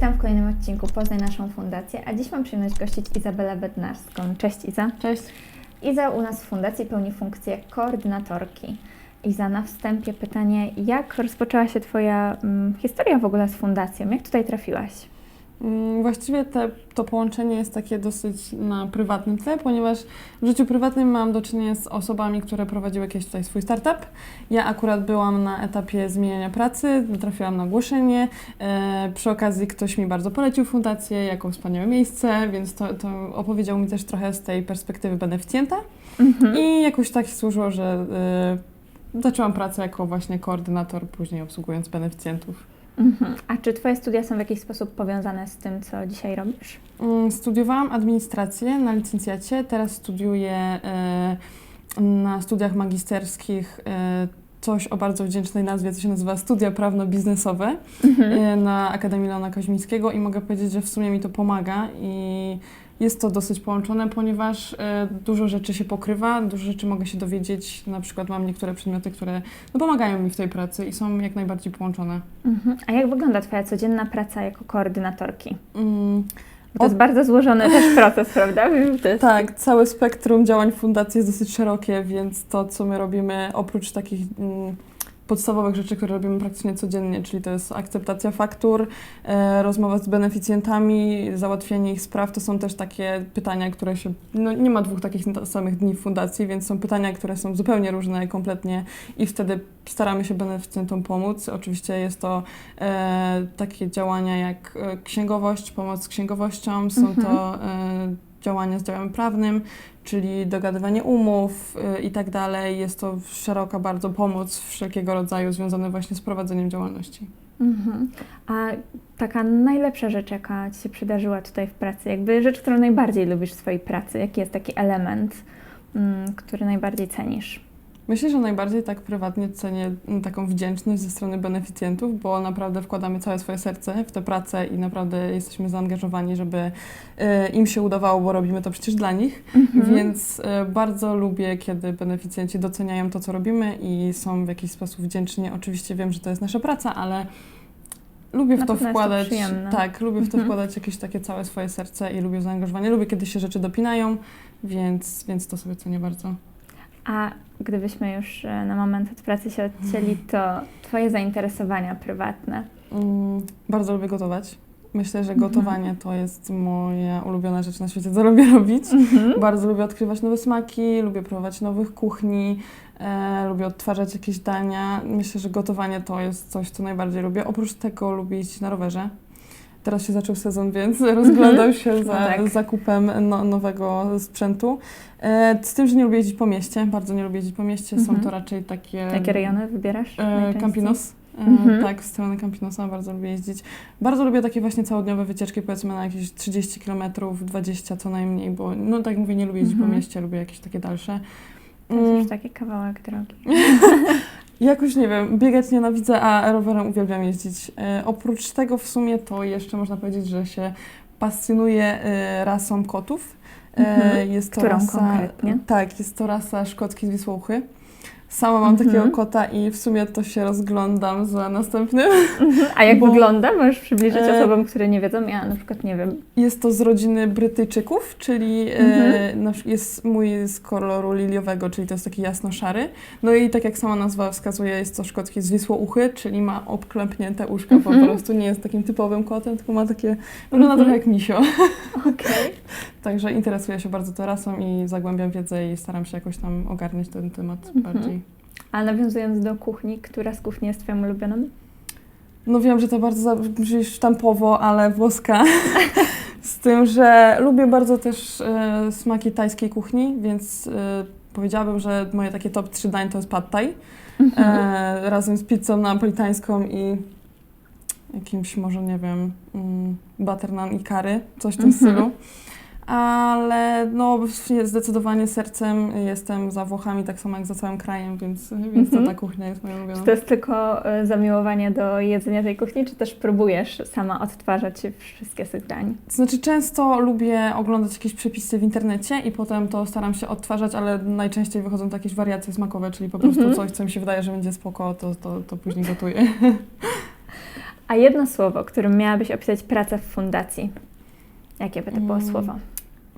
Witam w kolejnym odcinku Poznaj naszą fundację, a dziś mam przyjemność gościć Izabelę Bednarską. Cześć Iza. Cześć. Iza u nas w fundacji pełni funkcję koordynatorki. Iza, na wstępie pytanie, jak rozpoczęła się Twoja mm, historia w ogóle z fundacją? Jak tutaj trafiłaś? Mm, Właściwie te, to połączenie jest takie dosyć na prywatnym tle, ponieważ w życiu prywatnym mam do czynienia z osobami, które prowadziły jakiś tutaj swój startup. Ja akurat byłam na etapie zmieniania pracy, trafiłam na ogłoszenie. E, przy okazji ktoś mi bardzo polecił fundację jako wspaniałe miejsce, więc to, to opowiedział mi też trochę z tej perspektywy beneficjenta. Mhm. I jakoś tak się służyło, że e, zaczęłam pracę jako właśnie koordynator, później obsługując beneficjentów. Mhm. A czy Twoje studia są w jakiś sposób powiązane z tym, co dzisiaj robisz? Mm, Studiowałam administrację na licencjacie, teraz studiuję e, na studiach magisterskich e, coś o bardzo wdzięcznej nazwie, co się nazywa studia prawno-biznesowe e, na Akademii Leona Koźmińskiego i mogę powiedzieć, że w sumie mi to pomaga i jest to dosyć połączone, ponieważ e, dużo rzeczy się pokrywa, dużo rzeczy mogę się dowiedzieć, na przykład mam niektóre przedmioty, które no, pomagają mi w tej pracy i są jak najbardziej połączone. Mhm. A jak wygląda Twoja codzienna praca jako koordynatorki? Mm, Bo to jest bardzo złożony też proces, prawda? Jest... Tak, całe spektrum działań fundacji jest dosyć szerokie, więc to, co my robimy, oprócz takich mm, podstawowych rzeczy, które robimy praktycznie codziennie, czyli to jest akceptacja faktur, e, rozmowa z beneficjentami, załatwienie ich spraw, to są też takie pytania, które się. No, nie ma dwóch takich samych dni w fundacji, więc są pytania, które są zupełnie różne kompletnie i wtedy staramy się beneficjentom pomóc. Oczywiście jest to e, takie działania jak e, księgowość, pomoc z księgowością, są Mhm. to działania z działem prawnym, czyli dogadywanie umów y, i tak dalej. Jest to szeroka bardzo pomoc wszelkiego rodzaju związana właśnie z prowadzeniem działalności. Mhm. A taka najlepsza rzecz, jaka Ci się przydarzyła tutaj w pracy, jakby rzecz, którą najbardziej lubisz w swojej pracy, jaki jest taki element, mm, który najbardziej cenisz? Myślę, że najbardziej tak prywatnie cenię mm, taką wdzięczność ze strony beneficjentów, bo naprawdę wkładamy całe swoje serce w tę pracę i naprawdę jesteśmy zaangażowani, żeby y, im się udawało, bo robimy to przecież dla nich. Mhm. Więc y, bardzo lubię, kiedy beneficjenci doceniają to, co robimy i są w jakiś sposób wdzięczni. Oczywiście wiem, że to jest nasza praca, ale lubię w to to wkładać. przyjemne. tak, lubię w to Mhm. wkładać jakieś takie całe swoje serce i lubię zaangażowanie. Lubię, kiedy się rzeczy dopinają, więc, więc to sobie cenię bardzo. A gdybyśmy już e, na moment od pracy się odcięli, to Twoje zainteresowania prywatne. Mm, bardzo lubię gotować. Myślę, że Mhm. gotowanie to jest moja ulubiona rzecz na świecie, co lubię robić. Mhm. Bardzo lubię odkrywać nowe smaki, lubię próbować nowych kuchni, e, lubię odtwarzać jakieś dania. Myślę, że gotowanie to jest coś, co najbardziej lubię. Oprócz tego lubię jeździć na rowerze. Teraz się zaczął sezon, więc rozglądam się za No tak. zakupem no, nowego sprzętu. E, z tym, że nie lubię jeździć po mieście. Bardzo nie lubię jeździć po mieście. Są Mhm. to raczej takie... Jakie rejony wybierasz? E? Campinos. E, Mhm. Tak, w stronę Campinosa bardzo lubię jeździć. Bardzo lubię takie właśnie całodniowe wycieczki, powiedzmy na jakieś 30 km, 20 co najmniej, bo no tak jak mówię, nie lubię jeździć Mhm. po mieście, lubię jakieś takie dalsze. To jest Mm, już taki kawałek drogi. Jakoś nie wiem, biegać nienawidzę, a rowerem uwielbiam jeździć. E, oprócz tego w sumie to jeszcze można powiedzieć, że się pasjonuję e, rasą kotów. E, Mhm. Jest to Którą rasa, konkretnie? Tak, jest to rasa szkocki z. Sama mam Mhm. takiego kota i w sumie to się rozglądam za następnym. A jak Bo- wygląda? Możesz przybliżyć E, osobom, które nie wiedzą? Ja na przykład nie wiem. Jest to z rodziny Brytyjczyków, czyli e, Mhm. przy- jest mój z koloru liliowego, czyli to jest taki jasno-szary. No i tak jak sama nazwa wskazuje, jest to szkocki zwisłouchy, czyli ma obklępnięte uszka, Mhm. po prostu nie jest takim typowym kotem, tylko ma takie, wygląda Mhm. trochę jak misio. Okej. Także interesuję się bardzo tą rasą i zagłębiam wiedzę i staram się jakoś tam ogarniać ten temat Mhm. bardziej. A nawiązując do kuchni, która z kuchni jest Twoją ulubioną? No wiem, że to bardzo zabrzmi sztampowo, ale włoska. Z tym, że lubię bardzo też e, smaki tajskiej kuchni, więc e, powiedziałabym, że moje takie top 3 dań to jest pad thai. E, razem z pizzą napolitańską i jakimś może, nie wiem, mm, butter naan i curry, coś w tym Mhm. stylu. Ale no zdecydowanie sercem jestem za Włochami, tak samo jak za całym krajem, więc, więc to Mhm. ta kuchnia jest moją ulubioną. Czy to jest tylko e, zamiłowanie do jedzenia tej kuchni, czy też próbujesz sama odtwarzać wszystkie z tych dań? Znaczy, często lubię oglądać jakieś przepisy w internecie i potem to staram się odtwarzać, ale najczęściej wychodzą to jakieś wariacje smakowe, czyli po prostu Mhm. coś, co mi się wydaje, że będzie spoko, to, to, to później gotuję. A jedno słowo, którym miałabyś opisać pracę w fundacji? Jakie by to było Mm. słowo?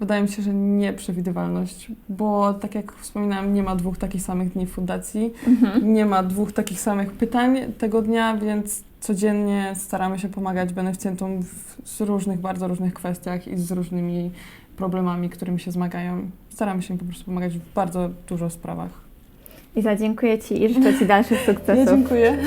Wydaje mi się, że nieprzewidywalność, bo tak jak wspominałam, nie ma dwóch takich samych dni w fundacji, Mhm. nie ma dwóch takich samych pytań tego dnia, więc codziennie staramy się pomagać beneficjentom w, z różnych, bardzo różnych kwestiach i z różnymi problemami, którymi się zmagają. Staramy się im po prostu pomagać w bardzo dużo sprawach. Iza, dziękuję Ci i życzę Ci dalszych Ja sukcesów. dziękuję.